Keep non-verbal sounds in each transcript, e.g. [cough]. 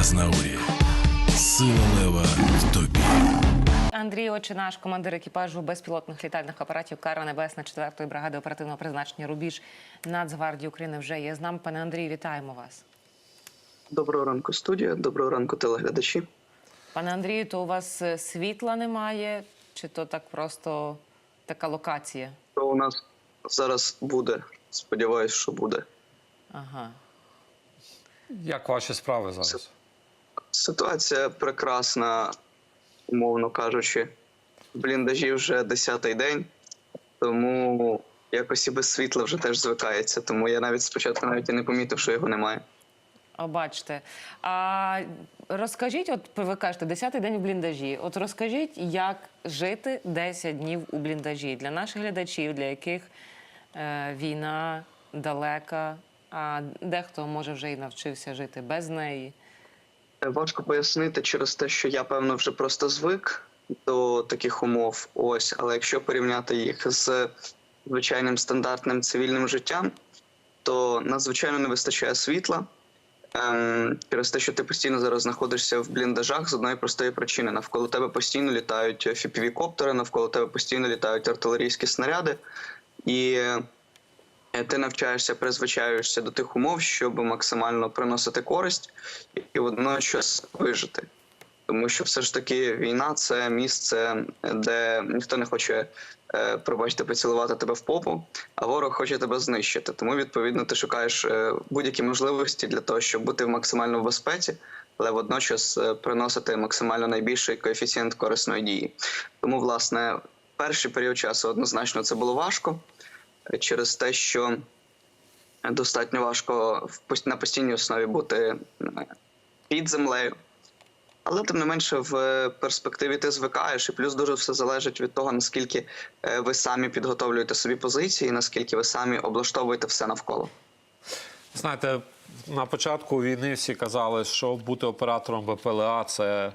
Час на урі. Сила лева в тобі. Андрій Очинаш, командир екіпажу безпілотних літальних апаратів Кара Небесна 4-ї бригади оперативного призначення Рубіж Нацгвардії України вже є з нами. Пане Андрію, вітаємо вас. Доброго ранку, студія. Доброго ранку, телеглядачі. Пане Андрію, то у вас е, світла немає, чи то так просто така локація? Що у нас зараз буде? Сподіваюсь, що буде. Ага. Як ваші справи зараз? Ситуація прекрасна, умовно кажучи. Бліндажі вже 10-й день, тому якось і без світла вже теж звикається. Тому я навіть спочатку навіть і не помітив, що його немає. О, бачите. А розкажіть, от ви кажете, 10-й день у бліндажі. От розкажіть, як жити 10 днів у бліндажі для наших глядачів, для яких е, війна далека, а дехто може вже і навчився жити без неї. Е, Важко пояснити через те, що я певно вже просто звик до таких умов. Ось, але якщо порівняти їх з звичайним стандартним цивільним життям, то надзвичайно не вистачає світла. Ем, через те, що ти постійно зараз знаходишся в бліндажах з одної простої причини. Навколо тебе постійно літають фіпіві-коптери, навколо тебе постійно літають артилерійські снаряди, і е, ти навчаєшся, призвичаєшся до тих умов, щоб максимально приносити користь і водночас вижити. Тому що все ж таки війна це місце, де ніхто не хоче, е, пробачте, поцілувати тебе в попу, а ворог хоче тебе знищити. Тому, відповідно, ти шукаєш е, будь-які можливості для того, щоб бути в максимально безпеці, але водночас е, приносити максимально найбільший коефіцієнт корисної дії. Тому, власне, перший період часу однозначно це було важко е, через те, що достатньо важко на постійній основі бути е, під землею. Але тим не менше, в перспективі ти звикаєш, і плюс дуже все залежить від того, наскільки е, ви самі підготовлюєте собі позиції, наскільки ви самі облаштовуєте все навколо. Знаєте, на початку війни всі казали, що бути оператором БПЛА це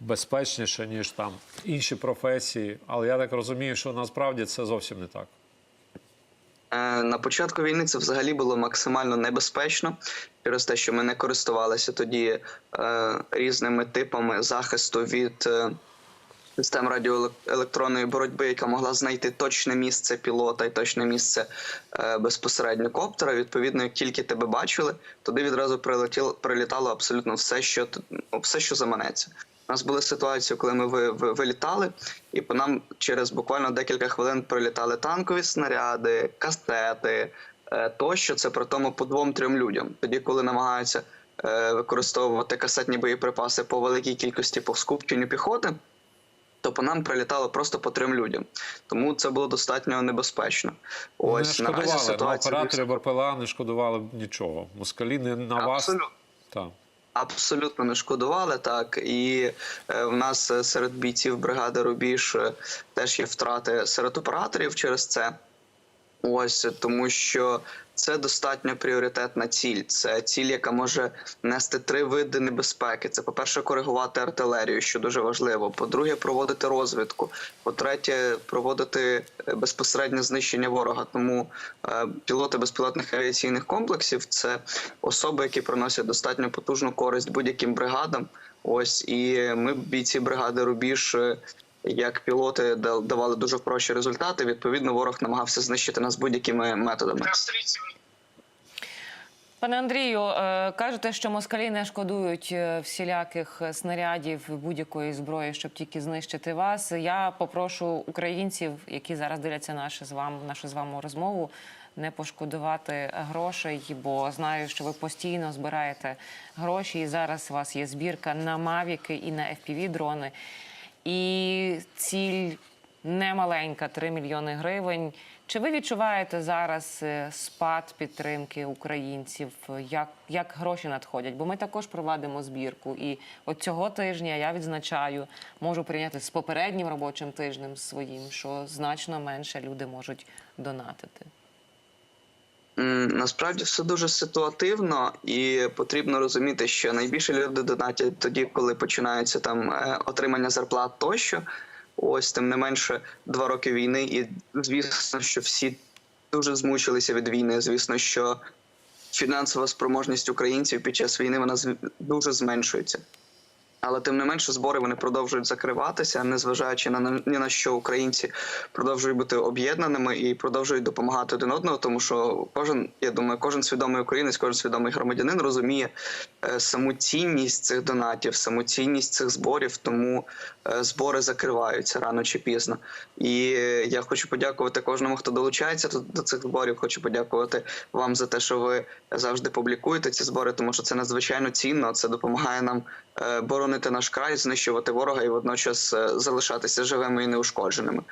безпечніше, ніж там інші професії. Але я так розумію, що насправді це зовсім не так. Е, На початку війни це взагалі було максимально небезпечно через те, що ми не користувалися тоді е, різними типами захисту від е, систем радіоелектронної боротьби, яка могла знайти точне місце пілота і точне місце е, безпосередньо коптера. Відповідно, як тільки тебе бачили, туди відразу прилетіло прилітало абсолютно все, що все, що заманеться. У нас були ситуації, коли ми ви, ви, вилітали, і по нам через буквально декілька хвилин прилітали танкові снаряди, касети е, тощо. Це при тому по двом-трьом людям. Тоді, коли намагаються е, використовувати касетні боєприпаси по великій кількості по скупченню піхоти, то по нам прилітало просто по трьом людям. Тому це було достатньо небезпечно. Ось не наразі шкодували. Ситуація операторів БПЛА не шкодували нічого. Москалі не на вас. абсолютно. Так. Абсолютно не шкодували так, і е, в нас е, серед бійців бригади Рубіж е, теж є втрати серед операторів через це. Ось тому, що це достатньо пріоритетна ціль. Це ціль, яка може нести три види небезпеки. Це, по-перше, коригувати артилерію, що дуже важливо. По-друге, проводити розвідку. По-третє, проводити е, безпосереднє знищення ворога. Тому е, пілоти безпілотних авіаційних комплексів це особи, які приносять достатньо потужну користь будь-яким бригадам. Ось і ми, бійці бригади Рубіж. Як пілоти давали дуже хороші результати, відповідно, ворог намагався знищити нас будь-якими методами. Пане Андрію, е, кажете, що москалі не шкодують е, всіляких снарядів будь-якої зброї, щоб тільки знищити вас. Я попрошу українців, які зараз дивляться нашу з вами, нашу з вами розмову, не пошкодувати грошей, бо знаю, що ви постійно збираєте гроші. І зараз у вас є збірка на мавіки і на fpv дрони. І ціль немаленька 3 мільйони гривень. Чи ви відчуваєте зараз е, спад підтримки українців? Як, як гроші надходять? Бо ми також проводимо збірку. І от цього тижня я відзначаю, можу прийняти з попереднім робочим тижнем своїм, що значно менше люди можуть донатити. Насправді все дуже ситуативно, і потрібно розуміти, що найбільше люди донатять тоді, коли починається там е, отримання зарплат тощо. Ось тим не менше два роки війни, і звісно, що всі дуже змучилися від війни. Звісно, що фінансова спроможність українців під час війни вона дуже зменшується. Але тим не менше збори вони продовжують закриватися, незважаючи на ні на що українці продовжують бути об'єднаними і продовжують допомагати один одному, тому що кожен, я думаю, кожен свідомий українець, кожен свідомий громадянин розуміє е, саму цінність цих донатів, саму цінність цих зборів, тому е, збори закриваються рано чи пізно. І я хочу подякувати кожному, хто долучається до, цих зборів. Хочу подякувати вам за те, що ви завжди публікуєте ці збори, тому що це надзвичайно цінно. Це допомагає нам е, боронити наш край, знищувати ворога і водночас е, залишатися живими і неушкодженими.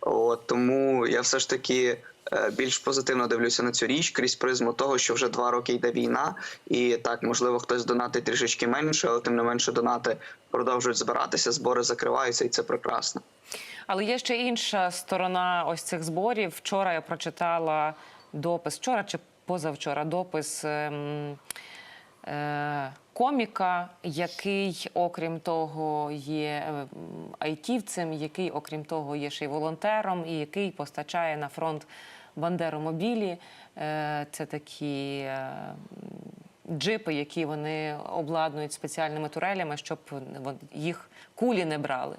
От тому я все ж таки. е, Більш позитивно дивлюся на цю річ крізь призму того, що вже два роки йде війна, і так можливо хтось донатить трішечки менше, але тим не менше донати продовжують збиратися, збори закриваються, і це прекрасно. Але є ще інша сторона ось цих зборів. Вчора я прочитала допис, вчора чи позавчора допис ем, коміка, який, окрім того, є ем, айтівцем, який, окрім того, є ще й волонтером, і який постачає на фронт бандеромобілі. Е, це такі. е, джипи, які вони обладнують спеціальними турелями, щоб їх кулі не брали.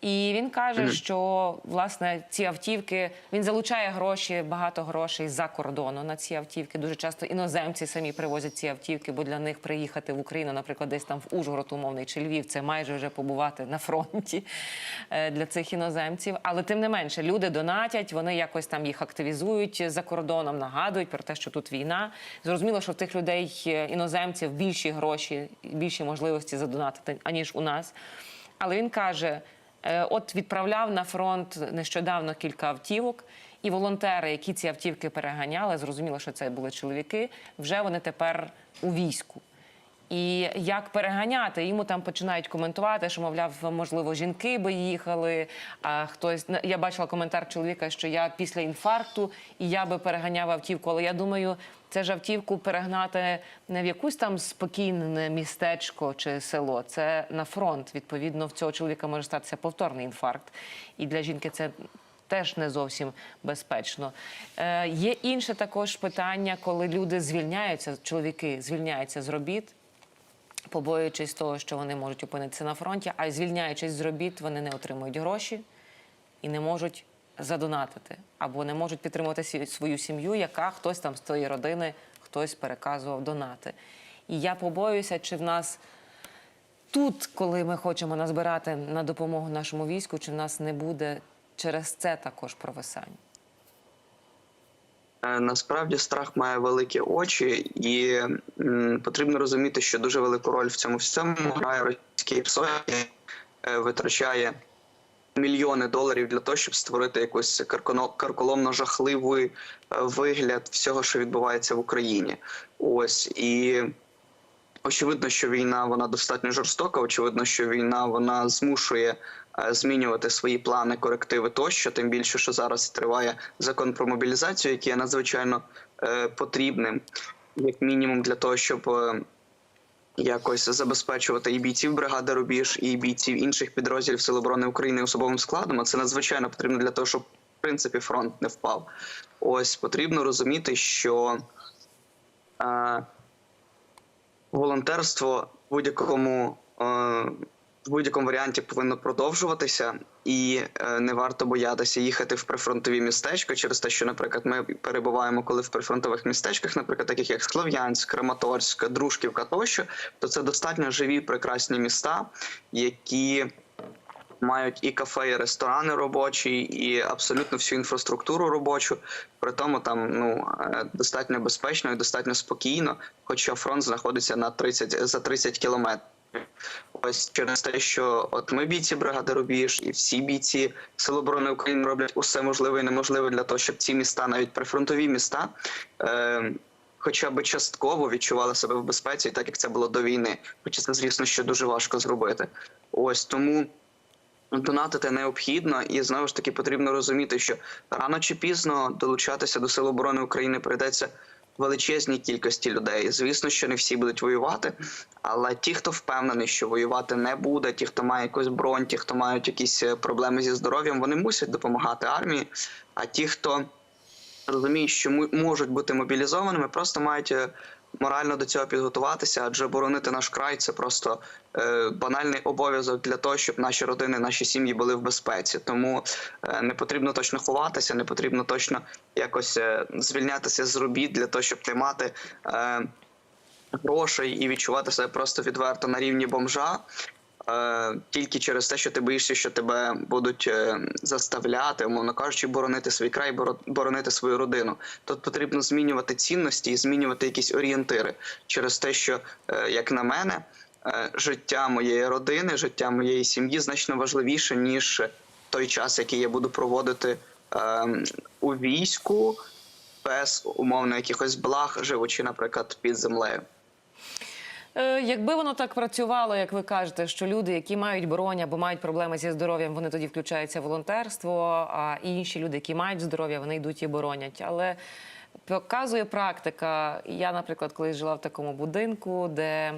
І він каже, що власне ці автівки він залучає гроші, багато грошей за кордону на ці автівки. Дуже часто іноземці самі привозять ці автівки, бо для них приїхати в Україну, наприклад, десь там в Ужгород, умовний чи Львів, це майже вже побувати на фронті е, для цих іноземців. Але тим не менше, люди донатять, вони якось там їх активізують за кордоном, нагадують про те, що тут війна. Зрозуміло, що в тих людей е, іноземців більші гроші, більші можливості задонатити, аніж у нас. Але він каже: е, от відправляв на фронт нещодавно кілька автівок, і волонтери, які ці автівки переганяли, зрозуміло, що це були чоловіки. Вже вони тепер у війську. І як переганяти, йому там починають коментувати, що мовляв, можливо, жінки би їхали. А хтось я бачила коментар чоловіка, що я після інфаркту і я би переганяв автівку. Але я думаю, це ж автівку перегнати не в якусь там спокійне містечко чи село, це на фронт. Відповідно, в цього чоловіка може статися повторний інфаркт. І для жінки це теж не зовсім безпечно. Е, є інше також питання, коли люди звільняються, чоловіки звільняються з робіт, побоюючись того, що вони можуть опинитися на фронті, а й звільняючись з робіт, вони не отримують гроші і не можуть задонатити або не можуть підтримувати свою сім'ю, яка хтось там з тої родини хтось переказував донати. І я побоююся, чи в нас тут, коли ми хочемо назбирати на допомогу нашому війську, чи в нас не буде через це також провисання. Е, Насправді страх має великі очі, і м, потрібно розуміти, що дуже велику роль в цьому всьому грає російський ПСО, е, витрачає мільйони доларів для того, щоб створити якусь карколомно жахливий е, вигляд всього, що відбувається в Україні. Ось і Очевидно, що війна вона достатньо жорстока. Очевидно, що війна вона змушує е, змінювати свої плани, корективи тощо. Тим більше, що зараз триває закон про мобілізацію, який є надзвичайно е, потрібним, як мінімум, для того, щоб е, якось забезпечувати і бійців бригади Рубіж, і бійців інших підрозділів Сил оборони України особовим складом. А це надзвичайно потрібно для того, щоб в принципі фронт не впав. Ось потрібно розуміти, що. Е, волонтерство в будь-якому е, в будь-якому варіанті повинно продовжуватися, і е, не варто боятися їхати в прифронтові містечка через те, що, наприклад, ми перебуваємо коли в прифронтових містечках, наприклад, таких як Слов'янськ, Краматорськ, Дружківка тощо, то це достатньо живі прекрасні міста, які мають і кафе, і ресторани робочі, і абсолютно всю інфраструктуру робочу. При тому там ну е, достатньо безпечно і достатньо спокійно, хоча фронт знаходиться на 30, за 30 кілометрів. Ось через те, що от ми бійці бригади Рубіж і всі бійці Сил оборони України роблять усе можливе і неможливе для того, щоб ці міста, навіть прифронтові міста, е, хоча б частково відчували себе в безпеці, так як це було до війни. Хоча це, звісно, що дуже важко зробити. Ось тому. Донатити необхідно, і знову ж таки потрібно розуміти, що рано чи пізно долучатися до Сил оборони України прийдеться величезній кількості людей. Звісно, що не всі будуть воювати, але ті, хто впевнений, що воювати не буде, ті, хто має якусь бронь, ті, хто мають якісь е, проблеми зі здоров'ям, вони мусять допомагати армії. А ті, хто розуміють, що можуть бути мобілізованими, просто мають е, морально до цього підготуватися, адже боронити наш край це просто е, банальний обов'язок для того, щоб наші родини, наші сім'ї були в безпеці. Тому е, не потрібно точно ховатися, не потрібно точно якось е, звільнятися з робіт для того, щоб не мати. Е, грошей і відчувати себе просто відверто на рівні бомжа. Е, тільки через те, що ти боїшся, що тебе будуть е, заставляти, умовно кажучи, боронити свій край, боро- боронити свою родину. Тут потрібно змінювати цінності і змінювати якісь орієнтири через те, що, е, як на мене, життя моєї родини, життя моєї сім'ї значно важливіше, ніж той час, який я буду проводити у війську без умовно якихось благ, живучи, наприклад, під землею. Е, Якби воно так працювало, як ви кажете, що люди, які мають бронь або мають проблеми зі здоров'ям, вони тоді включаються в волонтерство, а інші люди, які мають здоров'я, вони йдуть і боронять. Але показує практика. Я, наприклад, колись жила в такому будинку, де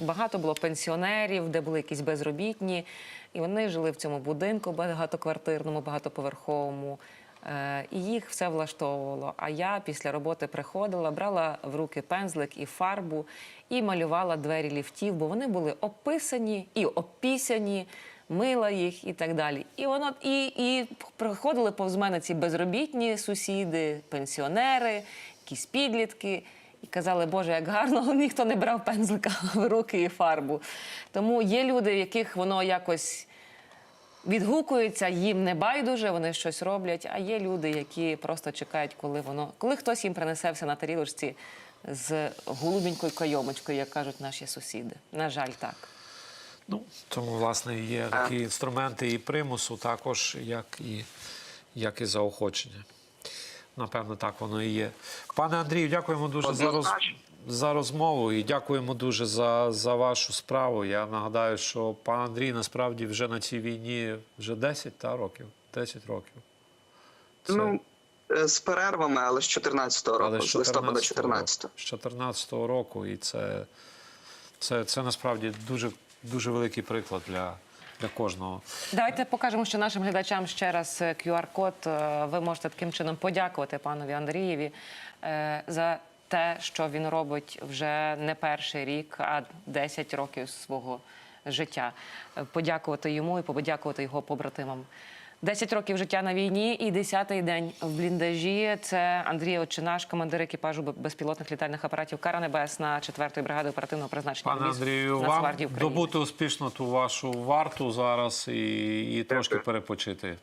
багато було пенсіонерів, де були якісь безробітні, і вони жили в цьому будинку багатоквартирному, багатоповерховому. Е, І їх все влаштовувало. А я після роботи приходила, брала в руки пензлик і фарбу і малювала двері ліфтів, бо вони були описані і опісяні, мила їх і так далі. І воно і, і приходили повз мене ці безробітні сусіди, пенсіонери, якісь підлітки. І казали, Боже, як гарно, [laughs] ніхто не брав пензлика в руки і фарбу. Тому є люди, яких воно якось відгукується, їм не байдуже, вони щось роблять. А є люди, які просто чекають, коли воно, коли хтось їм принесе все на тарілочці з голубенькою кайомочкою, як кажуть наші сусіди. На жаль, так. Ну, тому, власне, є такі інструменти і примусу, також, як і, як і заохочення. Напевно, так воно і є. Пане Андрію, дякуємо дуже за, роз... За розмову і дякуємо дуже за, за вашу справу. Я нагадаю, що пан Андрій насправді вже на цій війні вже 10 та, років. 10 років. Це- Ну, е, з перервами, але з 14-го року, але з листопада 14-го. року. З 14 року. І це, це, це насправді дуже, дуже великий приклад для, для кожного. Давайте покажемо, що нашим глядачам ще раз е, QR-код. Е, Ви можете таким чином подякувати панові Андрієві е, за те, що він робить вже не перший рік, а 10 років свого життя. Е, Подякувати йому і подякувати його побратимам. 10 років життя на війні і 10-й день в бліндажі. Це Андрій Очинаш, командир екіпажу безпілотних літальних апаратів Кара Небесна 4-ї бригади оперативного призначення. Пане Андрію, вам добути успішно ту вашу варту зараз і, і трошки Дякую. перепочити.